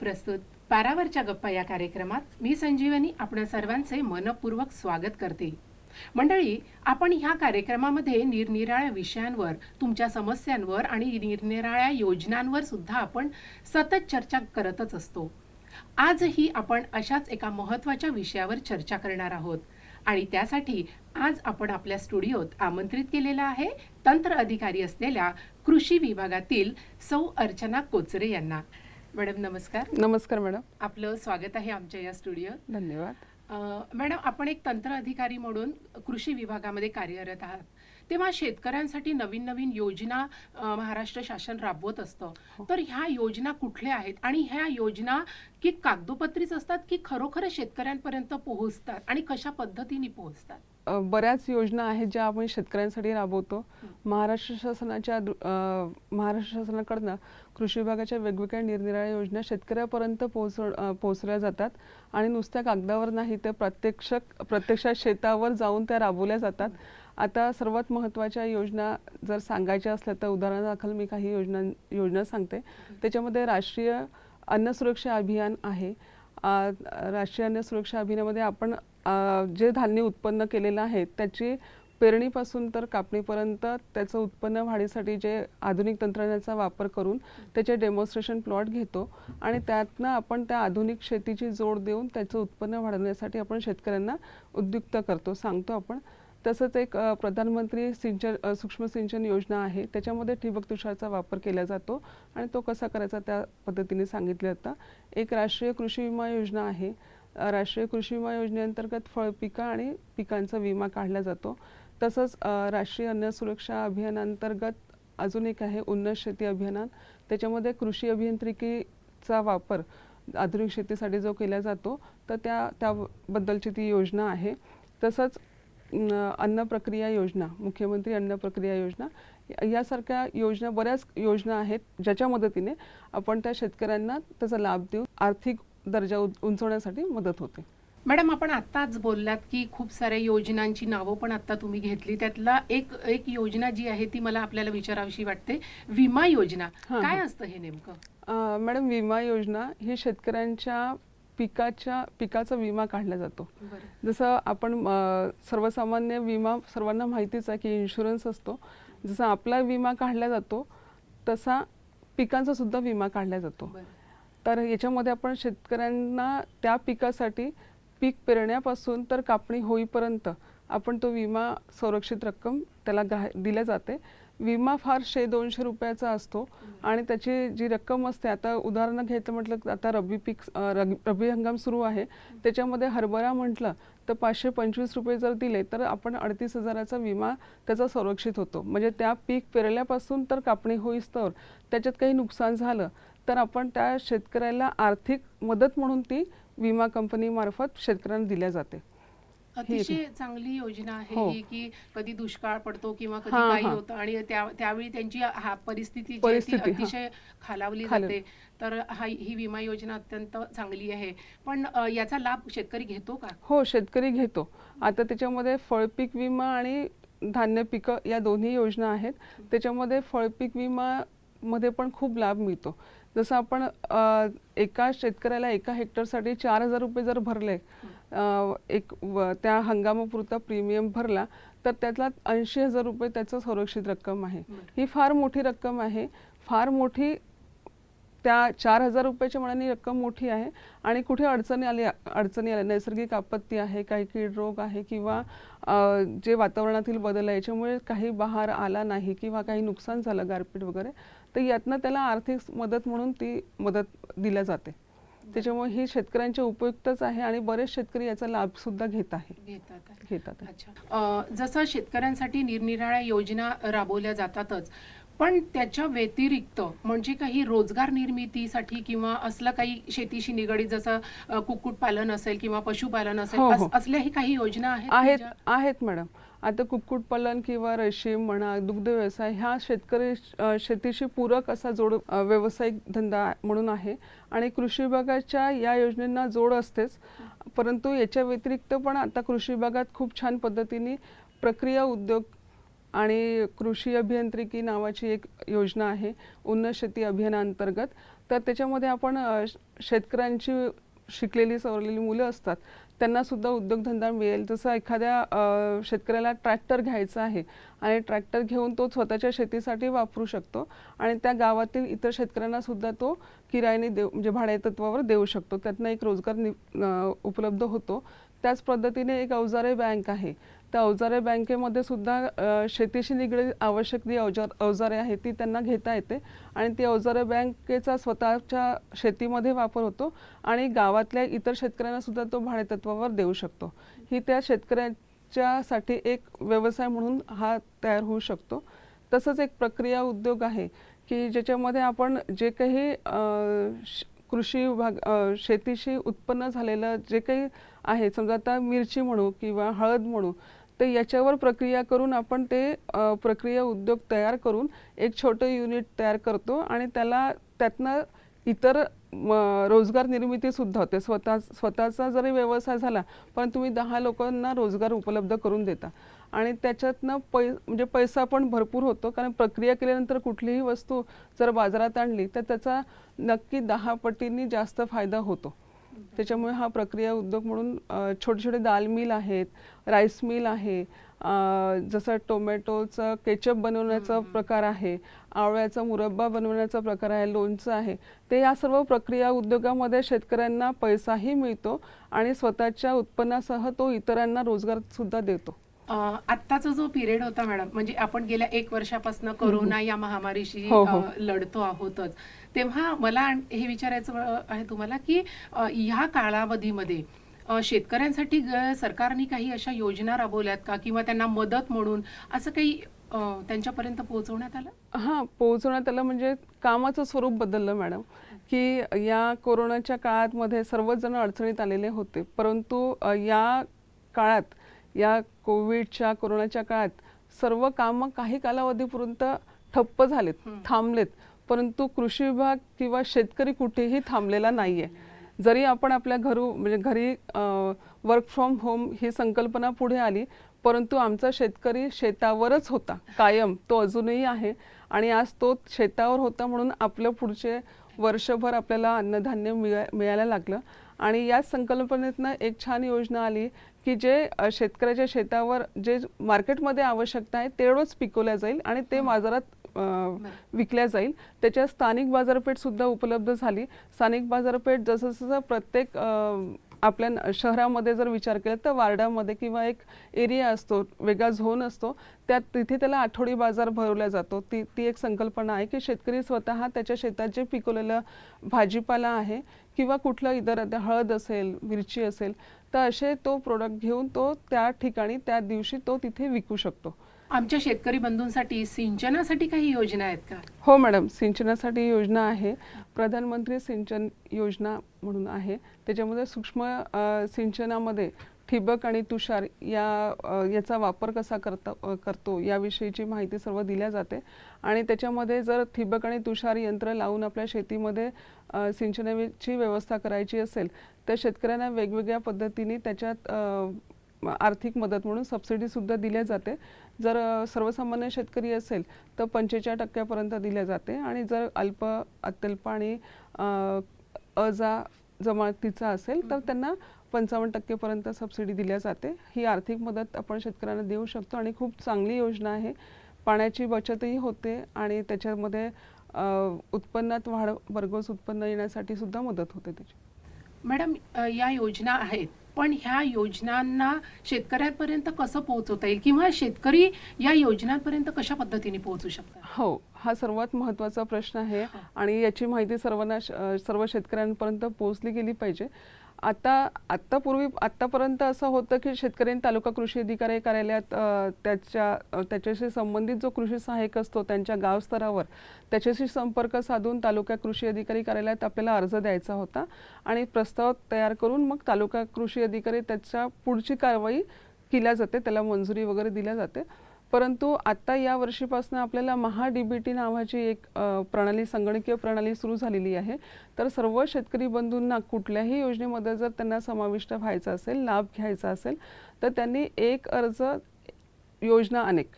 प्रस्तुत पारावरच्या गप्पा या कार्यक्रमात मी संजीवनी आपण सर्वांचे मनपूर्वक स्वागत करते. मंडळी आपण ह्या कार्यक्रमामध्ये निरनिराळ्या विषयांवर तुमच्या समस्यांवर आणि निरनिराळ्या योजनांवर सुद्धा आपण सतत चर्चा करतच असतो. आजही आपण अशाच एका महत्त्वाच्या विषयावर चर्चा करणार आहोत आणि त्यासाठी आज आपण आपल्या स्टुडिओत आमंत्रित केलेला आहे तंत्र अधिकारी असलेल्या कृषी विभागातील सौ अर्चना कोचरे यांना. मॅडम नमस्कार. नमस्कार मॅडम. आपलं स्वागत आहे आमच्या या स्टुडिओत धन्यवाद. मॅडम आपण एक तंत्र अधिकारी म्हणून कृषी विभागामध्ये कार्यरत आहात. तेव्हा शेतकऱ्यांसाठी नवीन नवीन योजना महाराष्ट्र शासन राबवत असतं. तर ह्या योजना कुठल्या आहेत? आणि ह्या योजना की कागदोपत्रीच असतात की खरोखर शेतकऱ्यांपर्यंत पोहोचतात? आणि कशा पद्धतीने पोहोचतात? बऱ्याच योजना आहेत ज्या आपण शेतकऱ्यांसाठी राबवतो. महाराष्ट्र शासनाच्या महाराष्ट्र शासनाकडनं कृषी विभागाच्या वेगवेगळ्या निरनिराळ्या योजना शेतकऱ्यापर्यंत पोहोच पोहोचल्या जातात आणि नुसत्या कागदावर नाही तर प्रत्यक्ष प्रत्यक्षात शेतावर जाऊन त्या राबवल्या जातात. आता सर्वात महत्त्वाच्या योजना जर सांगायच्या असल्या तर उदाहरणादाखल मी काही योजना योजना सांगते. त्याच्यामध्ये राष्ट्रीय अन्न सुरक्षा अभियान आहे. राष्ट्रीय अन्न सुरक्षा अभियानामध्ये आपण जे धान्य उत्पन्न केलेलं आहे त्याची पेरणीपासून तर कापणीपर्यंत त्याचं उत्पन्न वाढीसाठी जे आधुनिक तंत्रज्ञानाचा वापर करून त्याचे डेमॉन्स्ट्रेशन प्लॉट घेतो आणि त्यातनं आपण त्या आधुनिक शेतीची जोड देऊन त्याचं उत्पन्न वाढवण्यासाठी आपण शेतकऱ्यांना उद्युक्त करतो सांगतो आपण. तसंच एक प्रधानमंत्री सिंचन सूक्ष्म सिंचन योजना आहे त्याच्यामध्ये ठिबक तुषारचा वापर केला जातो आणि तो कसा करायचा त्या पद्धतीने सांगितलं जातं. एक राष्ट्रीय कृषी विमा योजना आहे राष्ट्रीय कृषी विमा योजनेअंतर्गत फळपिकं आणि पिकांचा विमा काढला जातो. तसंच राष्ट्रीय अन्न सुरक्षा अभियानांतर्गत अजून एक आहे उन्नत शेती अभियान. त्याच्यामध्ये कृषी अभियांत्रिकीचा वापर आधुनिक शेतीसाठी जो केला जातो तर त्या त्याबद्दलची ती योजना आहे. तसंच अन्न प्रक्रिया योजना मुख्यमंत्री अन्न प्रक्रिया योजना यासारख्या योजना बऱ्याच योजना आहेत ज्याच्या मदतीने आपण त्या शेतकऱ्यांना त्याचा लाभ देऊन आर्थिक दर्जा उंचवण्यासाठी मदत होते. मॅडम आपण आत्ताच बोललात की खूप साऱ्या योजनांची नावं पण आता तुम्ही घेतली. त्यातला एक एक योजना जी आहे ती मला आपल्याला विचारावीशी वाटते. विमा योजना. काय. असतं हे नेमकं? मॅडम विमा योजना ही शेतकऱ्यांच्या पिकाच्या पिकाचा विमा काढला जातो. जसं आपण सर्वसामान्य विमा सर्वांना माहितीच आहे की इन्शुरन्स असतो. जसा आपला विमा काढला जातो तसा पिकांचा सुद्धा विमा काढला जातो. तर याच्यामध्ये आपण शेतकऱ्यांना त्या पिकासाठी पीक पेरण्यापासून तर कापणी होईपर्यंत आपण तो विमा संरक्षित रक्कम त्याला ग्राह दिल्या जाते. विमा फार शे दोनशे रुपयाचा असतो आणि त्याची जी रक्कम असते आता उदाहरणं घ्यायचं म्हटलं तर आता रब्बी पीक रब्बी हंगाम सुरू आहे. त्याच्यामध्ये हरभरा म्हटलं तर पाचशे पंचवीस रुपये जर दिले तर आपण अडतीस हजाराचा विमा त्याचा संरक्षित होतो. म्हणजे त्या पीक पेरल्यापासून तर कापणी होईस्तवर त्याच्यात काही नुकसान झालं तर आपण त्या शेतकऱ्याला आर्थिक मदत म्हणून ती विमा कंपनीमार्फत शेतकऱ्यांना दिल्या जाते. अतिशय चांगली योजना आहे हो. ही की कधी दुष्काळ पडतो किंवा कधी काही. होतं आणि त्या त्यावेळी त्यांची परिस्थिती. अतिशय खालावली खाल- जाते. तर हा ही विमा योजना अत्यंत चांगली आहे. पण याचा लाभ शेतकरी घेतो का? हो शेतकरी घेतो. आता त्याच्यामध्ये फळपीक विमा आणि धान्य पिकं या दोन्ही योजना आहेत. त्याच्यामध्ये फळपीक विमा मध्ये पण खूप लाभ मिळतो. जसं आपण एका शेतकऱ्याला एका हेक्टरसाठी चार हजार रुपये जर भरले एक त्या हंगामापुरता प्रीमियम भरला तर त्यातला ऐंशी हजार रुपये त्याचं संरक्षित रक्कम आहे. ही फार मोठी रक्कम आहे. फार मोठी त्या चार हजार रुपयाच्या मनाने रक्कम मोठी आहे आणि कुठे अडचणी आली अडचणी आल्या. नैसर्गिक आपत्ती आहे काही कीड रोग आहे किंवा जे वातावरणातील बदल आहे याच्यामुळे काही बहार आला नाही किंवा काही नुकसान झालं गारपीट वगैरे तर यातनं त्याला आर्थिक मदत म्हणून ती मदत दिल्या जाते. त्याच्यामुळे ही शेतकऱ्यांच्या उपयुक्तच आहे आणि बरेच शेतकरी याचा लाभ सुद्धा घेत आहे. घेतात. अच्छा. जसं शेतकऱ्यांसाठी निरनिराळ्या योजना राबवल्या जातातच पण त्याच्या व्यतिरिक्त म्हणजे काही रोजगार निर्मितीसाठी किंवा असलं काही शेतीशी निगडीत जसं कुक्कुटपालन असेल किंवा पशुपालन असेल हो, हो. असल्याही काही योजना आहेत आहेत मॅडम. आता कुक्कुटपालन किंवा रेशीम म्हणा दुग्ध व्यवसाय ह्या शेतकरी शेतीशी पूरक असा जोड व्यावसायिक धंदा म्हणून आहे. आणि कृषी विभागाच्या या योजनेंना जोड असतेच. परंतु याच्या व्यतिरिक्त पण आता कृषी विभागात खूप छान पद्धतीने प्रक्रिया उद्योग आणि कृषी अभियांत्रिकी नावाची एक योजना आहे उन्नत शेती अभियानाअंतर्गत तर त्याच्यामध्ये आपण शेतकऱ्यांची शिकलेली सवरलेली मुलं असतात. त्यांना सुद्धा उद्योगधंदा मिळेल. जसं एखाद्या शेतकऱ्याला ट्रॅक्टर घ्यायचा आहे आणि ट्रॅक्टर घेऊन तो स्वतःच्या शेतीसाठी वापरू शकतो आणि त्या गावातील इतर शेतकऱ्यांना सुद्धा तो किरायाने देऊ म्हणजे भाडेतत्वावर देऊ शकतो. त्यातनं एक रोजगार नि उपलब्ध होतो. त्याच पद्धतीने एक अवजारे बँक आहे. त्या अवजारे बँकेमध्ये सुद्धा शेतीशी निगडीत आवश्यक जी अवजार अवजारे आहेत ती त्यांना घेता येते. आणि ती अवजारे बँकेचा स्वतःच्या शेतीमध्ये वापर होतो आणि गावातल्या इतर शेतकऱ्यांना सुद्धा तो भाडेतत्वावर देऊ शकतो. ही त्या शेतकऱ्याच्यासाठी एक व्यवसाय म्हणून हा तयार होऊ शकतो. तसंच एक प्रक्रिया उद्योग आहे की ज्याच्यामध्ये आपण जे काही कृषी विभाग शेतीशी उत्पन्न झालेलं जे काही आहे समजा आता मिरची म्हणू किंवा हळद म्हणू तर याच्यावर प्रक्रिया करून आपण ते प्रक्रिया उद्योग तयार करून एक छोटं युनिट तयार करतो आणि त्याला त्यातनं इतर रोजगार निर्मिती सुद्धा होते. स्वतः स्वतःचा जरी व्यवसाय झाला पण तुम्ही दहा लोकांना रोजगार उपलब्ध करून देता. आणि त्याच्यातनं पै म्हणजे पैसा पण भरपूर होतो कारण प्रक्रिया केल्यानंतर कुठलीही वस्तू जर बाजारात आणली तर त्याचा नक्की दहा पटींनी जास्त फायदा होतो. त्याच्यामुळे हा प्रक्रिया उद्योग म्हणून छोटे छोटे दाल मिल आहेत राईस मिल आहे जसं टोमॅटोचं केचप बनवण्याचा प्रकार आहे आवळ्याचा मुरब्बा बनवण्याचा प्रकार आहे लोणचं आहे ते या सर्व प्रक्रिया उद्योगामध्ये शेतकऱ्यांना पैसाही मिळतो आणि स्वतःच्या उत्पन्नासह तो इतरांना रोजगार सुद्धा देतो. आत्ताचा जो पिरियड होता मॅडम म्हणजे आपण गेल्या एक वर्षापासून कोरोना या महामारीशी हो, हो. लढतो आहोतच. तेव्हा मला हे विचारायचं आहे तुम्हाला की ह्या कालावधीमध्ये शेतकऱ्यांसाठी सरकारने काही अशा योजना राबवल्यात का? किंवा त्यांना मदत म्हणून असं काही त्यांच्यापर्यंत पोहोचवण्यात आलं? हां पोहोचवण्यात आलं म्हणजे कामाचं स्वरूप बदललं मॅडम. की या कोरोनाच्या काळामध्ये सर्वच जण अडचणीत आलेले होते. परंतु या काळात या कोविडच्या कोरोनाच्या काळात सर्व कामं काही कालावधीपर्यंत ठप्प झालेत. थांबलेत. परंतु कृषी विभाग किंवा शेतकरी कुठेही थांबलेला नाहीये. जरी आपण आपल्या घरू म्हणजे घरी वर्क फ्रॉम होम ही संकल्पना पुढे आली परंतु आमचा शेतकरी शेतावरच होता. कायम तो अजूनही आहे आणि आज तो शेतावर होता म्हणून आपलं पुढचे वर्षभर आपल्याला अन्नधान्य मिळा मिळायला लागलं. आणि याच संकल्पनेतनं एक छान योजना आली की जे शेतकऱ्याच्या शेतावर जे मार्केटमध्ये आवश्यकता आहे तेवढंच पिकवल्या जाईल आणि ते बाजारात विकल्या जाईल. त्याच्या स्थानिक बाजारपेठ सुद्धा उपलब्ध झाली. स्थानिक बाजारपेठ जसं जसं प्रत्येक आपल्या न- शहरामध्ये जर विचार केला तर वार्डामध्ये किंवा एक एरिया असतो वेगळा झोन असतो त्यात तिथे त्याला आठवडी बाजार भरवला जातो. ती ती एक संकल्पना आहे की शेतकरी स्वतः त्याच्या शेतात जे पिकवलेलं भाजीपाला आहे किंवा कुठलं इतर हळद असेल मिरची असेल तर असे तो प्रोडक्ट घेऊन तो त्या ठिकाणी त्या दिवशी तो तिथे विकू शकतो. आमच्या शेतकरी बंधूंसाठी सिंचनासाठी काही योजना आहेत का? हो मॅडम. सिंचनासाठी योजना आहे. प्रधानमंत्री सिंचन योजना म्हणून आहे. त्याच्यामध्ये सूक्ष्म सिंचनामध्ये ठिबक आणि तुषार या याचा वापर कसा करता करतो याविषयीची माहिती सर्व दिल्या जाते. आणि त्याच्यामध्ये जर ठिबक आणि तुषार यंत्र लावून आपल्या शेतीमध्ये सिंचनाची व्यवस्था करायची असेल तर शेतकऱ्यांना वेगवेगळ्या पद्धतीने त्याच्यात आर्थिक मदत म्हणून सबसिडी सुद्धा दिल्या जाते. जर सर्वसामान्य शेतकरी असेल तर पंचेचाळीस टक्क्यापर्यंत दिल्या जाते. आणि जर अल्प अत्यल्प आणि अजा जमातीचा असेल तर त्यांना पंचावन्न टक्केपर्यंत सबसिडी दिल्या जाते. ही आर्थिक मदत आपण शेतकऱ्यांना देऊ शकतो आणि खूप चांगली योजना आहे. पाण्याची बचतही होते आणि त्याच्यामध्ये उत्पन्नात वाढ भरघोस उत्पन्न येण्यासाठी सुद्धा मदत होते त्याची. मॅडम या योजना आहेत. पण ह्या योजनांना शेतकऱ्यांपर्यंत कसं पोहोचवता येईल? किंवा शेतकरी या योजनांपर्यंत कशा पद्धतीने पोहोचू शकतात? हो हा सर्वात महत्त्वाचा प्रश्न आहे. आणि याची माहिती सर्वांना सर्व शेतकऱ्यांपर्यंत पोहोचली गेली पाहिजे. आता आत्तापूर्वी आत्तापर्यंत असं होतं की शेतकऱ्यांनी तालुका कृषी अधिकारी कार्यालयात त्याच्या त्याच्याशी संबंधित जो कृषी सहाय्यक असतो त्यांच्या गाव स्तरावर त्याच्याशी संपर्क साधून तालुका कृषी अधिकारी कार्यालयात आपल्याला अर्ज द्यायचा होता आणि प्रस्ताव तयार करून मग तालुका कृषी अधिकारी त्याच्या पुढची कारवाई केल्या जाते त्याला मंजुरी वगैरे दिल्या जाते. परंतु आत्ता या वर्षीपासून आपल्याला महा डी बी टी नावाची एक प्रणाली संगणकीय प्रणाली सुरू झालेली आहे. तर सर्व शेतकरी बंधूंना कुठल्याही योजनेमध्ये जर त्यांना समाविष्ट व्हायचं असेल लाभ घ्यायचा असेल तर त्यांनी एक अर्ज योजना अनेक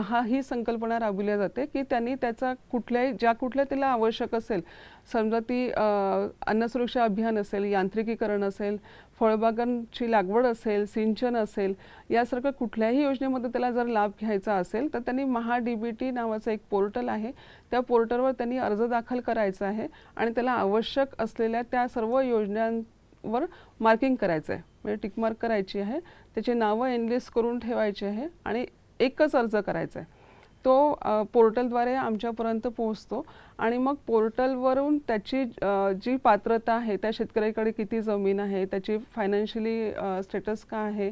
हा ही संकल्पना राबविली जाते की त्यांनी त्याचा कुठल्याही ज्या कुठल्या तिला आवश्यक असेल समजा ती अन्नसुरक्षा अन्न सुरक्षा अभियान असेल यांत्रिकीकरण असेल फळबागांची लागवड असेल सिंचन असेल यासारखं कुठल्याही योजनेमध्ये त्याला जर लाभ घ्यायचा असेल तर त्यांनी महा डी बी टी नावाचं एक पोर्टल आहे. त्या पोर्टलवर त्यांनी अर्ज दाखल करायचा आहे आणि त्याला आवश्यक असलेल्या त्या सर्व योजनांवर मार्किंग करायचं आहे. म्हणजे टिकमार्क करायची आहे. त्याची नावं एनलिस्ट करून ठेवायची आहे आणि एकच अर्ज करायचा आहे तो पोर्टलद्वारे आमच्यापर्यंत पोहोचतो आणि मग पोर्टलवरून त्याची जी पात्रता आहे त्या शेतकऱ्याकडे किती जमीन आहे त्याची फायनान्शियली स्टेटस काय आहे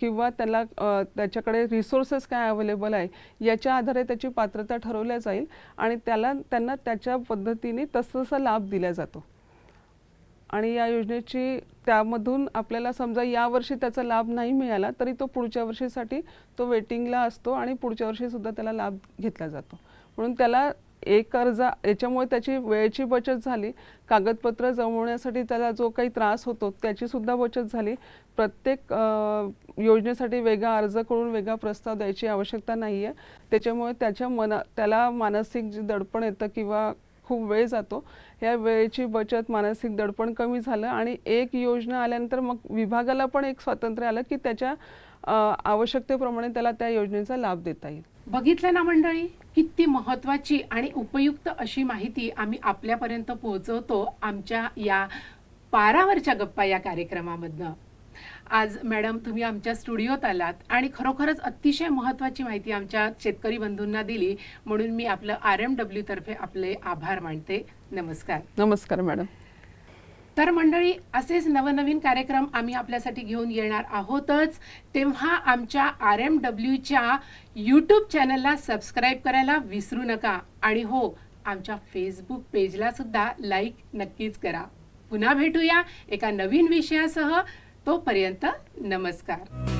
किंवा त्याला त्याच्याकडे रिसोर्सेस काय अवेलेबल आहे याच्या आधारे त्याची पात्रता ठरवल्या जाईल आणि त्याला त्यांना त्याच्या पद्धतीने तसतसा लाभ दिला जातो. आणि या योजनेची त्यामधून आपल्याला समजा यावर्षी त्याचा लाभ नाही मिळाला तरी तो पुढच्या वर्षीसाठी तो वेटिंगला असतो आणि पुढच्या वर्षीसुद्धा त्याला लाभ घेतला जातो. म्हणून त्याला एक अर्ज याच्यामुळे त्याची वेळेची बचत झाली. कागदपत्र जमवण्यासाठी त्याला जो काही त्रास होतो त्याचीसुद्धा बचत झाली. प्रत्येक योजनेसाठी वेगळा अर्ज करून वेगळा प्रस्ताव द्यायची आवश्यकता नाही आहे त्याच्यामुळे त्याच्या मना त्याला मानसिक जे दडपण येतं किंवा खूप वेळ जातो. या वेळेची बचत मानसिक दडपण कमी झालं आणि एक योजना आल्यानंतर मग विभागाला पण एक स्वातंत्र्य आलं की त्याच्या आवश्यकतेप्रमाणे त्याला त्या योजनेचा लाभ देता येईल. बघितलं ना मंडळी किती महत्वाची आणि उपयुक्त अशी माहिती आम्ही आपल्यापर्यंत पोहोचवतो आमच्या या पारावरच्या गप्पा या कार्यक्रमामधनं. आज मॅडम तुम्ही आमच्या स्टुडिओत आलात आणि खरोखरच अतिशय महत्वाची माहिती आमच्या शेतकरी बंधूंना दिली म्हणून मी आपलं आर एम डब्ल्यू तर्फे आपले आभार मानते. नमस्कार. नमस्कार मॅडम. तर मंडळी असेच नवनवीन कार्यक्रम आम्ही आपल्यासाठी घेऊन येणार आहोतच. तेव्हा आमच्या आर एम डब्ल्यूच्या यूट्यूब चॅनलला सबस्क्राईब करायला विसरू नका. आणि हो आमच्या फेसबुक पेजला सुद्धा लाईक नक्कीच करा. पुन्हा भेटूया एका नवीन विषयासह. तोपर्यंत नमस्कार.